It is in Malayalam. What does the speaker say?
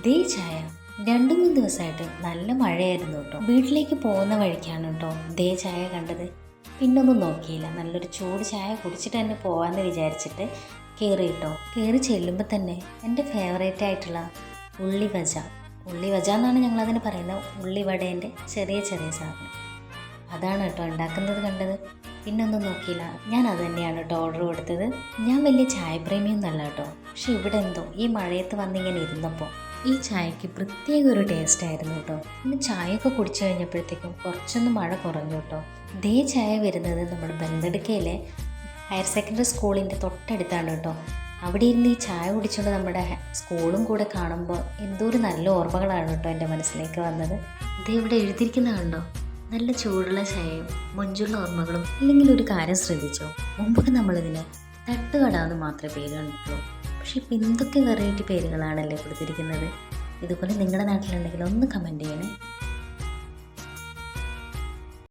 ദേ ചായ രണ്ടു മൂന്ന് ദിവസമായിട്ട് നല്ല മഴയായിരുന്നു കേട്ടോ. വീട്ടിലേക്ക് പോകുന്ന വഴിക്കാണ് കേട്ടോ ദേ ചായ കണ്ടത്. പിന്നൊന്നും നോക്കിയില്ല. നല്ലൊരു ചൂട് ചായ കുടിച്ചിട്ട് തന്നെ പോകാമെന്ന് വിചാരിച്ചിട്ട് കയറി കേട്ടോ. കയറി ചെല്ലുമ്പോൾ തന്നെ എന്റെ ഫേവറേറ്റ് ആയിട്ടുള്ള ഉള്ളി വജ. ഉള്ളി വജ എന്നാണ് ഞങ്ങളതിന് പറയുന്നത്. ഉള്ളിവടേന്റെ ചെറിയ ചെറിയ സാധനം. അതാണ് കേട്ടോ ഉണ്ടാക്കുന്നത് കണ്ടത്. പിന്നൊന്നും നോക്കിയില്ല. ഞാൻ അത് തന്നെയാണ് കേട്ടോ ഓർഡർ കൊടുത്തത്. ഞാൻ വലിയ ചായ പ്രേമിയൊന്നും അല്ല കേട്ടോ. പക്ഷെ ഇവിടെ എന്തോ ഈ മഴയത്ത് വന്നിങ്ങനെ ഇരുന്നപ്പോൾ ഈ ചായക്ക് പ്രത്യേക ഒരു ടേസ്റ്റ് ആയിരുന്നു കേട്ടോ പിന്നെ ചായയൊക്കെ കുടിച്ചു കഴിഞ്ഞപ്പോഴത്തേക്കും കുറച്ചൊന്ന് മഴ കുറഞ്ഞു കേട്ടോ ദേ ചായ വരുന്നത് നമ്മുടെ ബന്ധടുക്കയിലെ ഹയർ സെക്കൻഡറി സ്കൂളിന്റെ തൊട്ടടുത്താണ് കേട്ടോ അവിടെ ഇരുന്ന് ഈ ചായ കുടിച്ചുകൊണ്ട് നമ്മുടെ സ്കൂളും കൂടെ കാണുമ്പോൾ എന്തോ ഒരു നല്ല ഓർമ്മകളാണ് കേട്ടോ എന്റെ മനസ്സിലേക്ക് വന്നത്. ഇത് ഇവിടെ എഴുതിയിരിക്കുന്ന കണ്ടോ? നല്ല ചൂടുള്ള ചായയും മൊഞ്ചുള്ള ഓർമ്മകളും. അല്ലെങ്കിൽ ഒരു കാര്യം ശ്രദ്ധിച്ചോ? മുമ്പൊക്കെ നമ്മളിതിന് തട്ടുകട എന്ന് മാത്രമേ പേര് കണ്ടിട്ടുള്ളൂ പക്ഷെ ഇപ്പം എന്തൊക്കെ വെറൈറ്റി പേരുകളാണല്ലേ കൊടുത്തിരിക്കുന്നത്. ഇതുപോലെ നിങ്ങളുടെ നാട്ടിലുണ്ടെങ്കിൽ ഒന്ന് കമന്റ് ചെയ്യണേ.